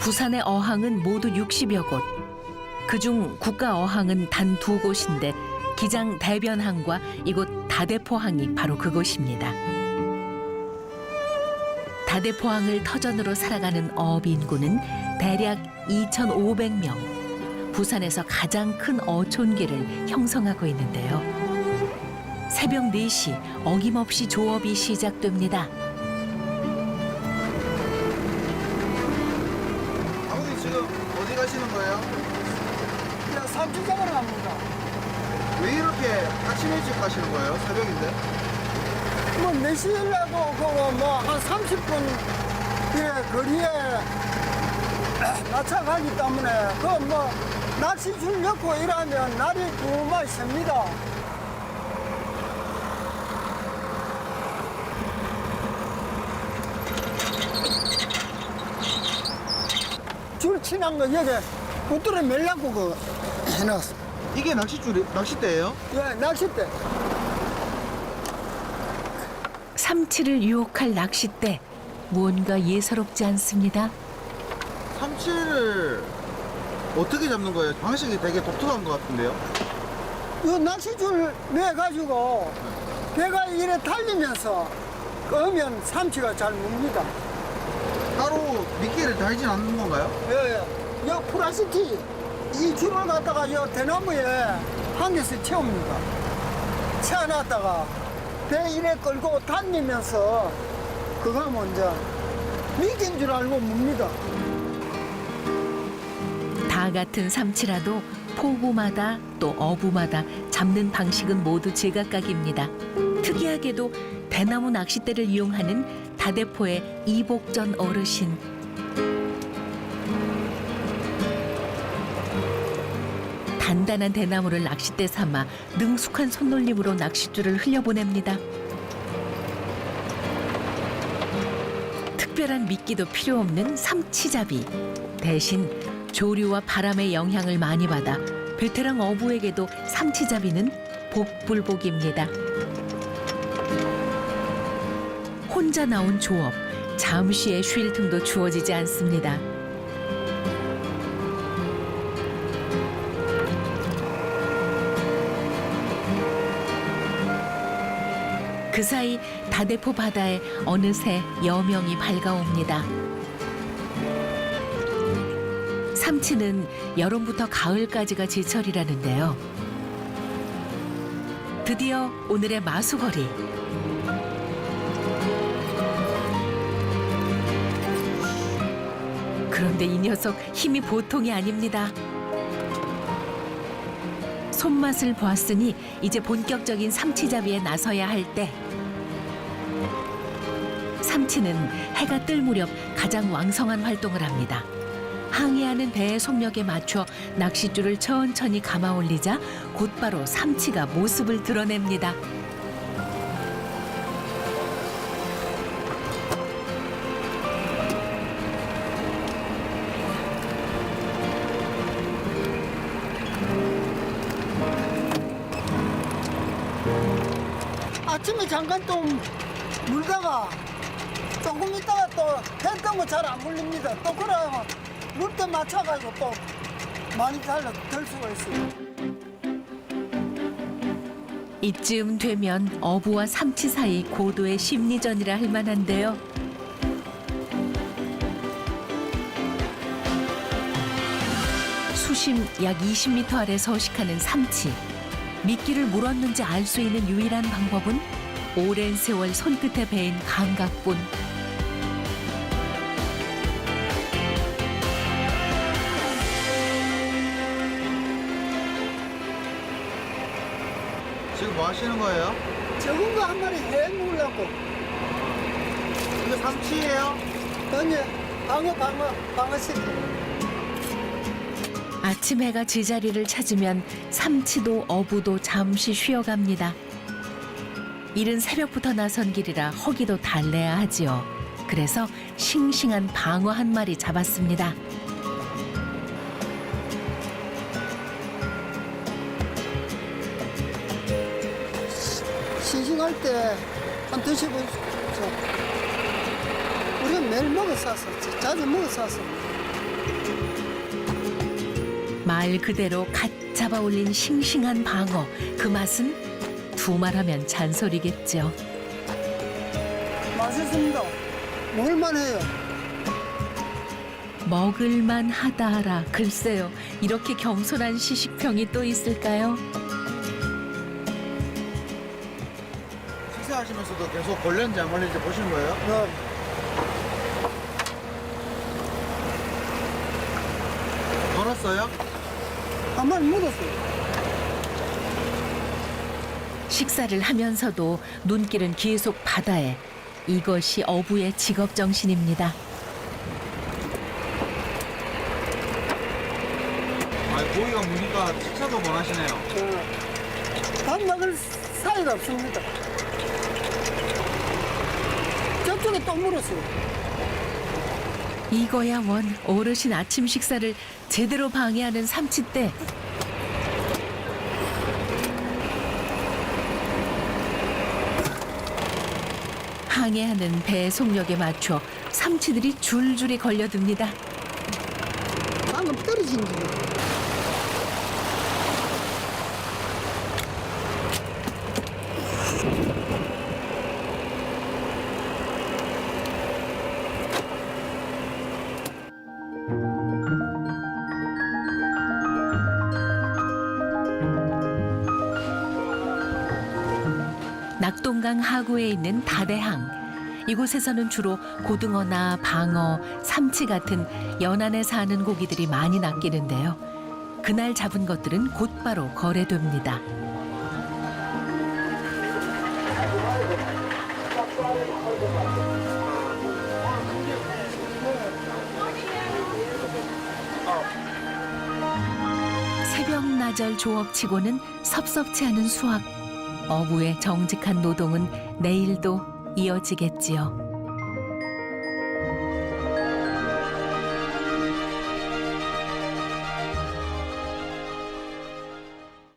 부산의 어항은 모두 60여 곳. 그중 국가 어항은 단 두 곳인데 기장 대변항과 이곳 다대포항이 바로 그곳입니다. 다대포항을 터전으로 살아가는 어업 인구는 대략 2,500명. 부산에서 가장 큰 어촌계를 형성하고 있는데요. 새벽 4시 어김없이 조업이 시작됩니다. 잡으러 갑니다. 왜 이렇게 아침 일찍 가시는 거예요? 새벽인데? 뭐, 내실라고, 그거 뭐, 한 30분, 그래, 거리에 마차 가기 때문에, 그 뭐, 낚시줄 넣고 일하면 날이 두말 셉니다. 줄 치는 거 여기 붙들어 매려고 그 해놨어. 이게 낚싯줄이, 낚싯대예요? 예, 낚싯대. 삼치를 유혹할 낚싯대. 무언가 예사롭지 않습니다. 삼치를 어떻게 잡는 거예요? 방식이 되게 독특한 것 같은데요? 이 낚시줄 매 가지고 배가 이래 달리면서 끄면 삼치가 잘 묵니다. 따로 미끼를 달진 않는 건가요? 예, 예. 여 플라스틱 이 줄을 갖다가 여 대나무에 한 개씩 채웁니다. 채워놨다가 배 이래 끌고 달리면서 그거 먼저 미끼인 줄 알고 묵니다. 다 같은 삼치라도 포구마다 또 어부마다 잡는 방식은 모두 제각각입니다. 특이하게도 대나무 낚싯대를 이용하는 다대포의 이복전 어르신. 단단한 대나무를 낚싯대 삼아 능숙한 손놀림으로 낚싯줄을 흘려보냅니다. 특별한 미끼도 필요 없는 삼치잡이. 대신 조류와 바람의 영향을 많이 받아 베테랑 어부에게도 삼치잡이는 복불복입니다. 혼자 나온 조업, 잠시의 쉴 틈도 주어지지 않습니다. 그 사이 다대포 바다에 어느새 여명이 밝아옵니다. 삼치는 여름부터 가을까지가 제철이라는데요. 드디어 오늘의 마수거리. 그런데 이 녀석 힘이 보통이 아닙니다. 손맛을 보았으니 이제 본격적인 삼치잡이에 나서야 할 때. 삼치는 해가 뜰 무렵 가장 왕성한 활동을 합니다. 항해하는 배의 속력에 맞춰 낚싯줄을 천천히 감아 올리자 곧바로 삼치가 모습을 드러냅니다. 아침에 잠깐 좀 물다가 조금 있다가 또 했던 거 잘 안 물립니다. 또 그러면 물때 맞춰가지고 또 많이 달라 될 수가 있어요. 이쯤 되면 어부와 삼치 사이 고도의 심리전이라 할 만한데요. 수심 약 20m 아래 서식하는 삼치. 미끼를 물었는지 알 수 있는 유일한 방법은 오랜 세월 손끝에 베인 감각뿐. 지금 뭐 하시는 거예요? 적은 거 한 마리 해 먹으려고. 이거 삼치예요? 아니, 방어, 방어, 방어 새끼. 아침 해가 제자리를 찾으면 삼치도 어부도 잠시 쉬어갑니다. 이른 새벽부터 나선 길이라 허기도 달래야 하지요. 그래서 싱싱한 방어 한 마리 잡았습니다. 싱싱할 때 한 드셔보십시오. 우리가 매일 먹어 쌌었지. 자주 먹어 쌌어. 말 그대로 갓 잡아 올린 싱싱한 방어. 그 맛은 두말하면 잔소리겠죠. 맛있습니다. 먹을만해요. 먹을만 하다라. 글쎄요. 이렇게 겸손한 시식평이 또 있을까요? 식사하시면서도 계속 걸렸는지 안 걸렸는지 보시는 거예요? 네. 걸었어요? 한 마리 묻었어요. 식사를 하면서도 눈길은 계속 바다에. 이것이 어부의 직업 정신입니다. 아, 고기가 무니까 식사도 못 하시네요. 네. 밥 먹을 사이가 없습니다. 저쪽에 또 물었어요. 이거야 원 어르신 아침 식사를 제대로 방해하는 삼치대. 항해하는 배 속력에 맞춰 삼치들이 줄줄이 걸려듭니다. 방금 떨어진 지. 낙동강 하구에 있는 다대항. 이곳에서는 주로 고등어나 방어, 삼치 같은 연안에 사는 고기들이 많이 낚이는데요. 그날 잡은 것들은 곧바로 거래됩니다. 새벽 나절 조업치고는 섭섭치 않은 수확. 어부의 정직한 노동은 내일도 이어지겠지요.